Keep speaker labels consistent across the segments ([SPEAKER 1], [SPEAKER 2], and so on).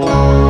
[SPEAKER 1] you.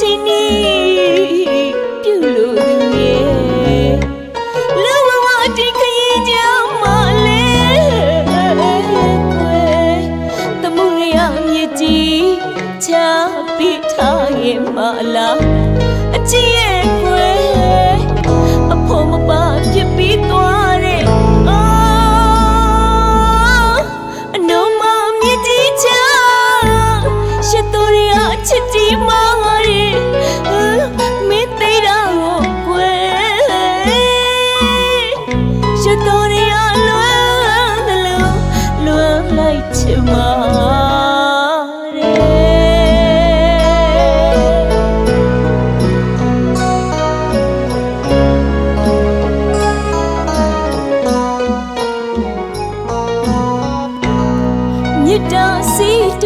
[SPEAKER 1] চিনি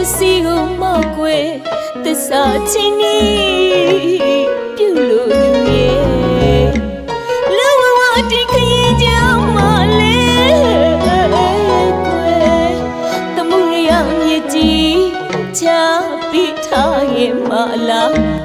[SPEAKER 1] တစီကိုမော့ကွယ်သစ္စာချင်းနီးပြုလို့ရေလောဝဝအတိခရင်ကြောင့်မလေးကွယ်တမှုရအောင်မြည်ချပြီးထားရင်မလား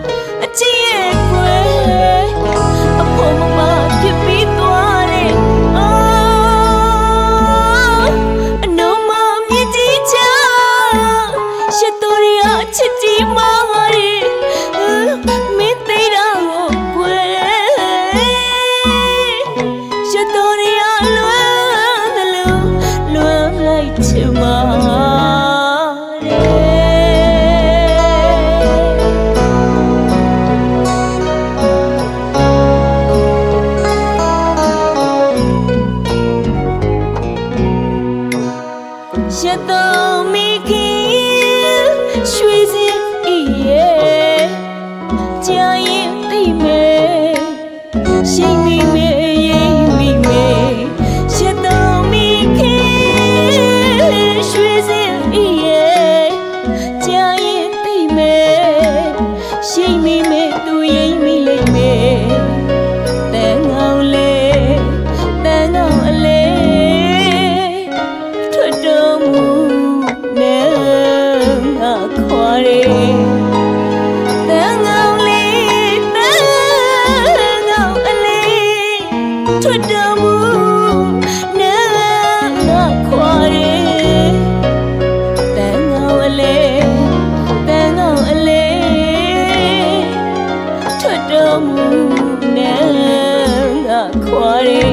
[SPEAKER 1] ခေါ်ရဲ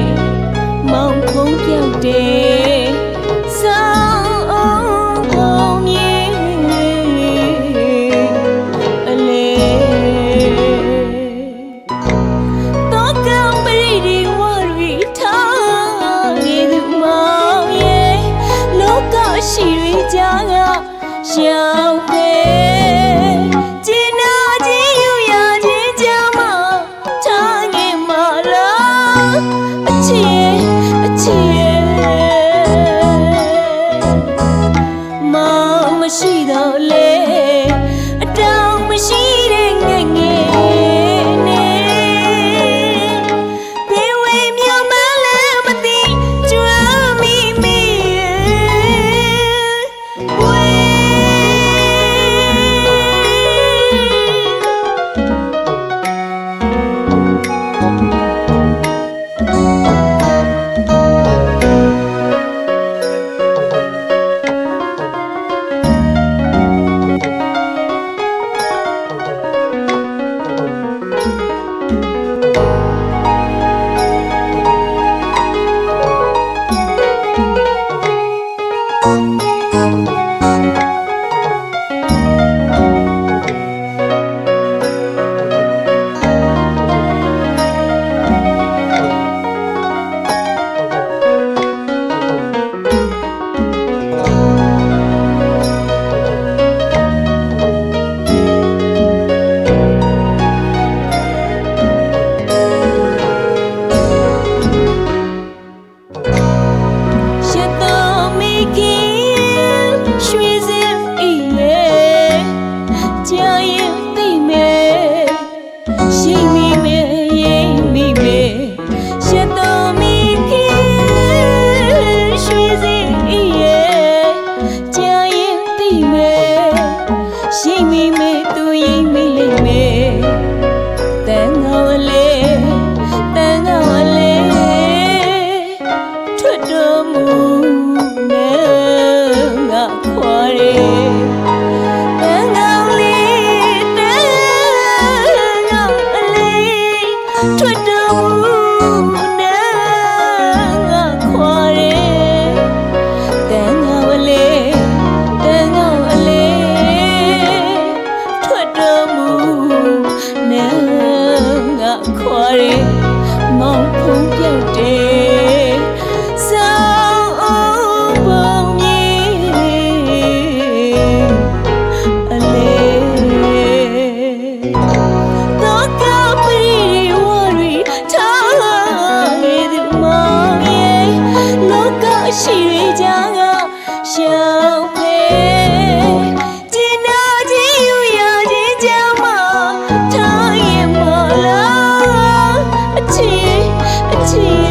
[SPEAKER 1] မောင်ဖုံးပြောက်တယ် ရှိတော့လေ phong kiến trì ချီ